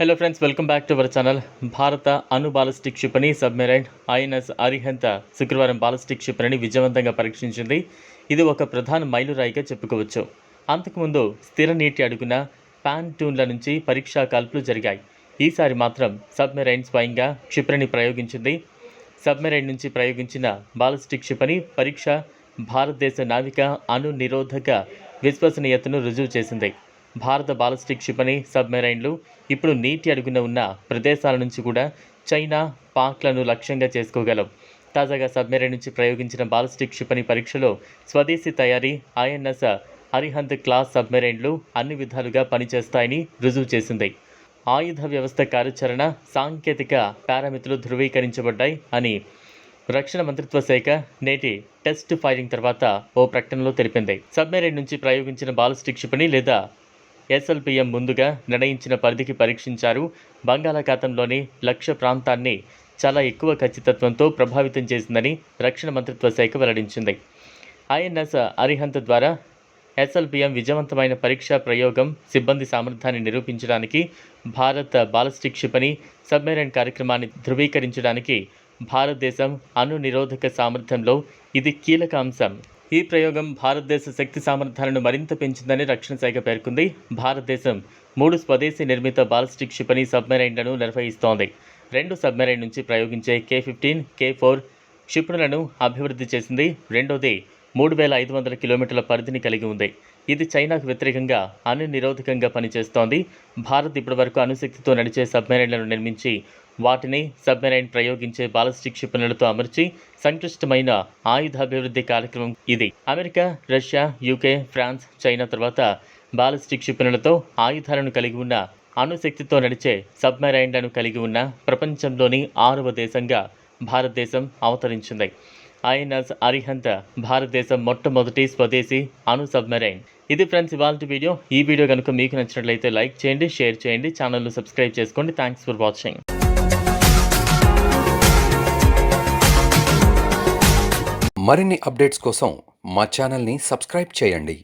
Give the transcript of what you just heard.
Hello friends welcome back to our channel భారత అణు ballistic క్షిపణి సబ్మెరైన్ ఐఎన్ఎస్ అరిహంత శుక్రవారం బాలిస్టిక్ క్షిపణిని విజయవంతంగా పరీక్షించింది ఇది ఒక ప్రధాన మైలురాయిగా చెప్పుకోవచ్చు అంతకుముందు స్థిర నీటి అడుగున పాన్ ట్యూన్ల నుంచి పరీక్షా కాల్పులు జరిగాయి ఈసారి మాత్రం సబ్మెరైన్ స్వయంగా క్షిపణిని ప్రయోగించింది సబ్మెరైన్ నుంచి ప్రయోగించిన బాలిస్టిక్ క్షిపణి పరీక్ష భారతదేశ నావిక అణు నిరోధక విశ్వసనీయతను రుజువు చేసింది భారత బాలిస్టిక్ క్షిపణి సబ్మెరైన్లు ఇప్పుడు నీటి అడుగున ఉన్న ప్రదేశాల నుంచి కూడా చైనా పాక్లను లక్ష్యంగా చేసుకోగలం. తాజాగా సబ్మెరైన్ నుంచి ప్రయోగించిన బాలిస్టిక్ క్షిపణి పరీక్షలో స్వదేశీ తయారీ ఐఎన్ఎస్ అరిహంత్ క్లాస్ సబ్మెరైన్లు అన్ని విధాలుగా పనిచేస్తాయని రుజువు చేసింది. ఆయుధ వ్యవస్థ కార్యాచరణ సాంకేతిక పారామితులు ధృవీకరించబడ్డాయి అని రక్షణ మంత్రిత్వ శాఖ నేటి టెస్ట్ ఫైరింగ్ తర్వాత ఓ ప్రకటనలో తెలిపింది. సబ్మెరైన్ నుంచి ప్రయోగించిన బాలిస్టిక్ క్షిపణి లేదా ఎస్ఎల్పిఎం ముందుగా నిర్ణయించిన పరిధికి పరీక్షించారు. బంగాళాఖాతంలోని లక్ష్య ప్రాంతాన్ని చాలా ఎక్కువ ఖచ్చితత్వంతో ప్రభావితం చేసిందని రక్షణ మంత్రిత్వ శాఖ వెల్లడించింది. ఐఎన్ఎస్ అరిహంత్ ద్వారా ఎస్ఎల్పిఎం విజయవంతమైన పరీక్షా ప్రయోగం సిబ్బంది సామర్థ్యాన్ని నిరూపించడానికి భారత్ బాలస్టిక్ క్షిపణి సబ్మెరైన్ కార్యక్రమాన్ని ధృవీకరించడానికి భారతదేశం అణు నిరోధక సామర్థ్యంలో ఇది కీలక అంశం. ఈ ప్రయోగం భారతదేశ శక్తి సామర్థ్యాలను మరింత పెంచిందని రక్షణ శాఖ పేర్కొంది. భారతదేశం మూడు స్వదేశీ నిర్మిత బాలిస్టిక్ క్షిపణి సబ్మెరైన్లను నిర్వహిస్తోంది. రెండు సబ్మెరైన్ నుంచి ప్రయోగించే కే ఫిఫ్టీన్ కే ఫోర్ క్షిపణులను అభివృద్ధి చేసింది. రెండోది మూడు వేల ఐదు వందల కిలోమీటర్ల పరిధిని కలిగి ఉంది. ఇది చైనాకు వ్యతిరేకంగా అణు నిరోధకంగా పనిచేస్తోంది. భారత్ ఇప్పటివరకు అణుశక్తితో నడిచే సబ్మెరైన్లను నిర్మించి వాటిని సబ్మెరైన్ ప్రయోగించే బాలిస్టిక్ క్షిపణులతో అమర్చి సంక్లిష్టమైన ఆయుధాభివృద్ధి కార్యక్రమం ఇది. America Russia UK France China తర్వాత బాలిస్టిక్ క్షిపణులతో ఆయుధాలను కలిగి ఉన్న అణుశక్తితో నడిచే సబ్మెరైన్లను కలిగి ఉన్న ప్రపంచంలోని ఆరవ దేశంగా భారతదేశం అవతరించింది. ఐఎన్ఎస్ అరిహంత భారతదేశం మొట్టమొదటి స్వదేశీ అణు సబ్మెరైన్. ఇది ఫ్రెండ్స్ ఇవాళ వీడియో. ఈ వీడియో కనుక మీకు నచ్చినట్లయితే లైక్ చేయండి షేర్ చేయండి ఛానల్ను సబ్స్క్రైబ్ చేసుకోండి. Thanks for watching. మరిన్ని అప్డేట్స్ కోసం మా ఛానల్ని సబ్స్క్రైబ్ చేయండి.